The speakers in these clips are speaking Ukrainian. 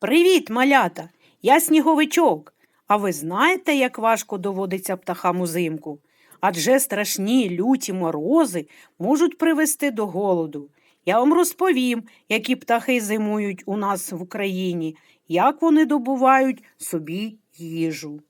Привіт, малята! Я сніговичок. А ви знаєте, як важко доводиться птахам узимку? Адже страшні люті морози можуть привести до голоду. Я вам розповім, які птахи зимують у нас в Україні, як вони добувають собі їжу.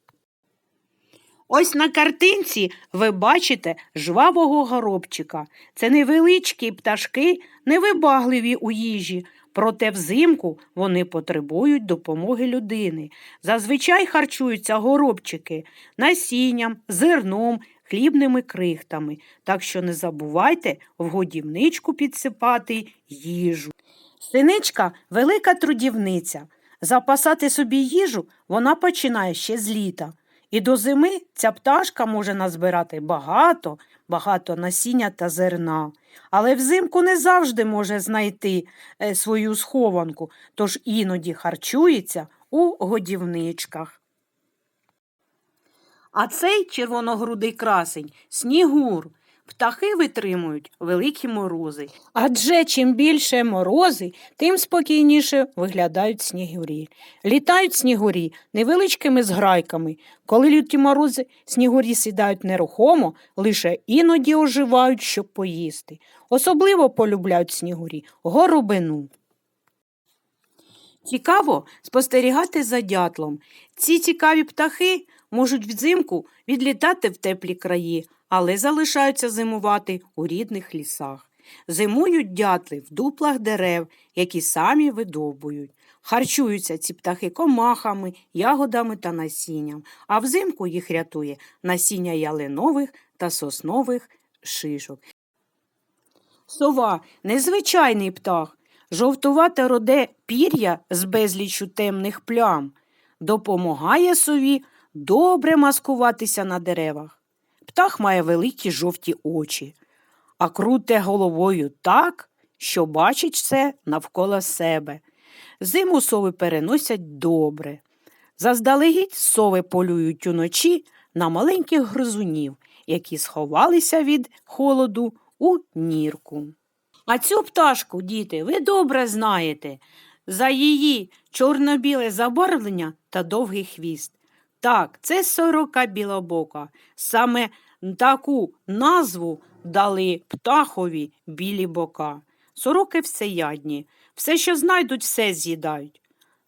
Ось на картинці ви бачите жвавого горобчика. Це невеличкі пташки, невибагливі у їжі, проте взимку вони потребують допомоги людини. Зазвичай харчуються горобчики насінням, зерном, хлібними крихтами. Так що не забувайте в годівничку підсипати їжу. Синичка велика трудівниця. Запасати собі їжу вона починає ще з літа. І до зими ця пташка може назбирати багато, багато насіння та зерна. Але взимку не завжди може знайти е, свою схованку, тож іноді харчується у годівничках. А цей червоногрудий красень снігур. Птахи витримують великі морози. Адже чим більше морози, тим спокійніше виглядають снігурі. Літають снігурі невеличкими зграйками. Коли люті морози, снігурі сідають нерухомо, лише іноді оживають, щоб поїсти. Особливо полюбляють снігурі горобину. Цікаво спостерігати за дятлом. Ці цікаві птахи можуть взимку відлітати в теплі краї, але залишаються зимувати у рідних лісах. Зимують дятли в дуплах дерев, які самі видовбують. Харчуються ці птахи комахами, ягодами та насінням, а взимку їх рятує насіння ялинових та соснових шишок. Сова незвичайний птах, жовтувате роде пір'я з безлічу темних плям, допомагає сові добре маскуватися на деревах. Птах має великі жовті очі, а круте головою так, що бачить все навколо себе. Зиму сови переносять добре. Заздалегідь сови полюють уночі на маленьких гризунів, які сховалися від холоду у нірку. А цю пташку, діти, ви добре знаєте, за її чорно-біле забарвлення та довгий хвіст. Так, це сорока білобока. Саме таку назву дали птахові білі бока. Сороки всеядні, все, що знайдуть, все з'їдають.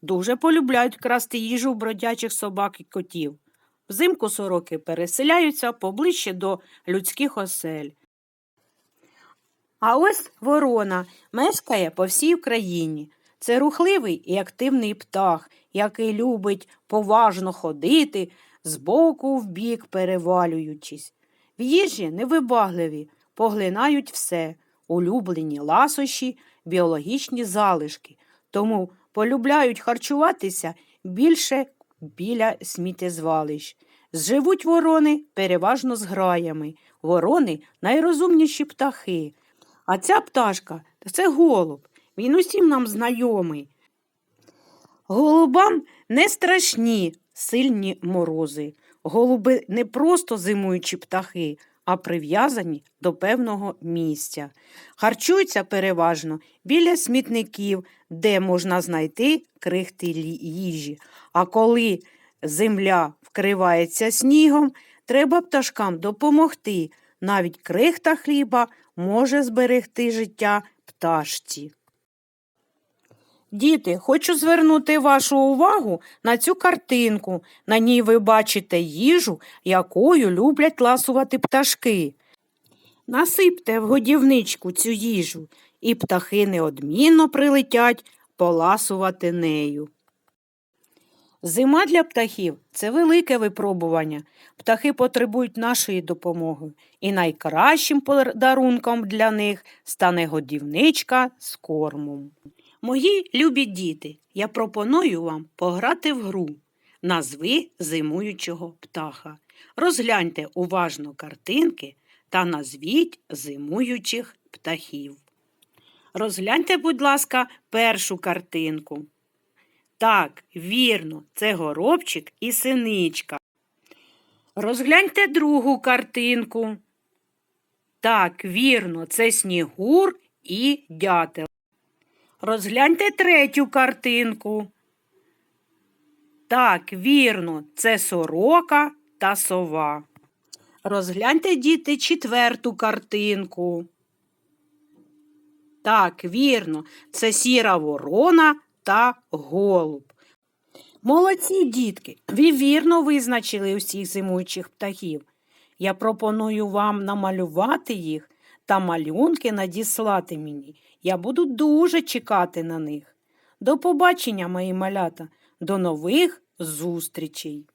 Дуже полюбляють красти їжу в бродячих собак і котів. Взимку сороки переселяються поближче до людських осель. А ось ворона мешкає по всій Україні. Це рухливий і активний птах, який любить поважно ходити, з боку в бік перевалюючись. В їжі невибагливі, поглинають все, улюблені ласощі, біологічні залишки, тому полюбляють харчуватися більше біля сміттєзвалищ. Живуть ворони переважно з граями. Ворони найрозумніші птахи. А ця пташка це голуб. Він усім нам знайомий. Голубам не страшні сильні морози. Голуби не просто зимуючі птахи, а прив'язані до певного місця. Харчуються переважно біля смітників, де можна знайти крихти їжі. А коли земля вкривається снігом, треба пташкам допомогти. Навіть крихта хліба може зберегти життя пташці. Діти, хочу звернути вашу увагу на цю картинку. На ній ви бачите їжу, якою люблять ласувати пташки. Насипте в годівничку цю їжу, і птахи неодмінно прилетять поласувати нею. Зима для птахів це велике випробування. Птахи потребують нашої допомоги, і найкращим подарунком для них стане годівничка з кормом. Мої любі діти, я пропоную вам пограти в гру. Назви зимуючого птаха. Розгляньте уважно картинки та назвіть зимуючих птахів. Розгляньте, будь ласка, першу картинку. Так, вірно, це горобчик і синичка. Розгляньте другу картинку. Так, вірно, це снігур і дятел. Розгляньте третю картинку. Так, вірно, це сорока та сова. Розгляньте, діти, четверту картинку. Так, вірно, це сіра ворона та голуб. Молодці, дітки, ви вірно визначили усіх зимуючих птахів. Я пропоную вам намалювати їх та малюнки надіслати мені. Я буду дуже чекати на них. До побачення, мої малята, до нових зустрічей!